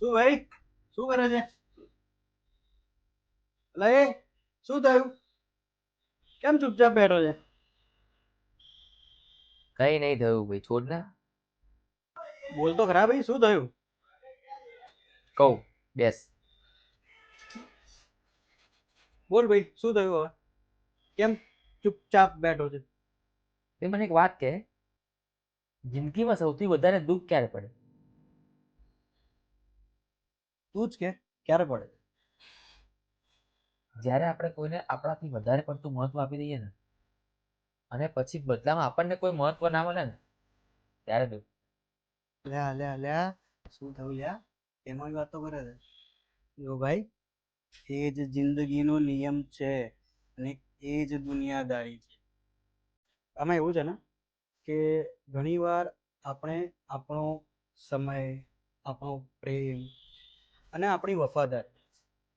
શું ભાઈ? શું કરે છે? લઈ શું થયું? કેમ ચૂપચાપ બેઠો છે? કઈ નહીં થયું ભાઈ છોડ ને. બોલ તો ખરા ભાઈ શું થયું? કહું બેસ. બોલ ભાઈ શું થયું હવે? કેમ ચૂપચાપ બેઠો છે? તે મને એક વાત કહે જિંદગીમાં સૌથી વધારે દુઃખ ક્યારે પડે? તું જ કે ક્યારે પડે જ્યારે આપણે કોઈને આપણાથી વધારે પડતું મહત્વ આપી દઈએ ને અને પછી બદલામાં આપણને કોઈ મહત્વ ના મળે ને ત્યારે દુઃખ. લ્યા લ્યા લ્યા શું થયું લ્યા એમાં વાતો કરે છે. જો ભાઈ એ જ જિંદગીનો નિયમ છે અને એ જ દુનિયાદારી છે. આમાં એવું છે ને કે ઘણીવાર આપણે આપણો સમય આપણો પ્રેમ અને આપણી વફાદાર.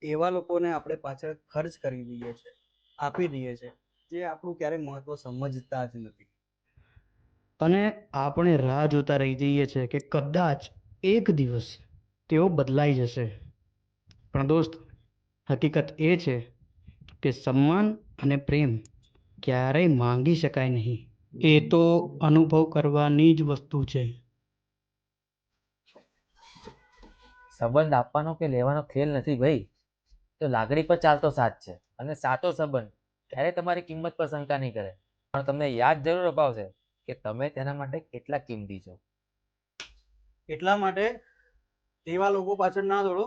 એવા લોકોને આપણે પાછળ ખર્ચ કરી દઈએ છીએ આપી દઈએ છીએ જે આપણું ક્યારેય મહત્વ સમજતા જ નથી. અને આપણે રાહ જોતા રહી જઈએ છીએ કે કદાચ એક દિવસ તેઓ બદલાઈ જશે. પણ દોસ્ત, હકીકત એ છે કે સન્માન અને પ્રેમ ક્યારેય માંગી શકાય નહીં. એ તો અનુભવ કરવાની જ વસ્તુ છે. સંબંધ આપવાનો કે લેવાનો ખેલ નથી ભાઈ? તો લાગણી પર ચાલતો સાથ છે અને સાચો સંબંધ ક્યારેય તમારી કિંમત પર શંકા નહીં કરે. પણ તમને યાદ જરૂર અપાવશે કે તમે તેના માટે કેટલા કિંમતી છો. એટલા માટે તેવા લોકો પાછળ ના દોડો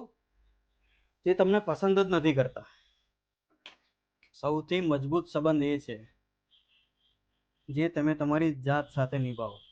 જે તમને પસંદ જ નથી કરતા. સૌથી મજબૂત સંબંધ એ છે જે તમે તમારી જાત સાથે નિભાવો.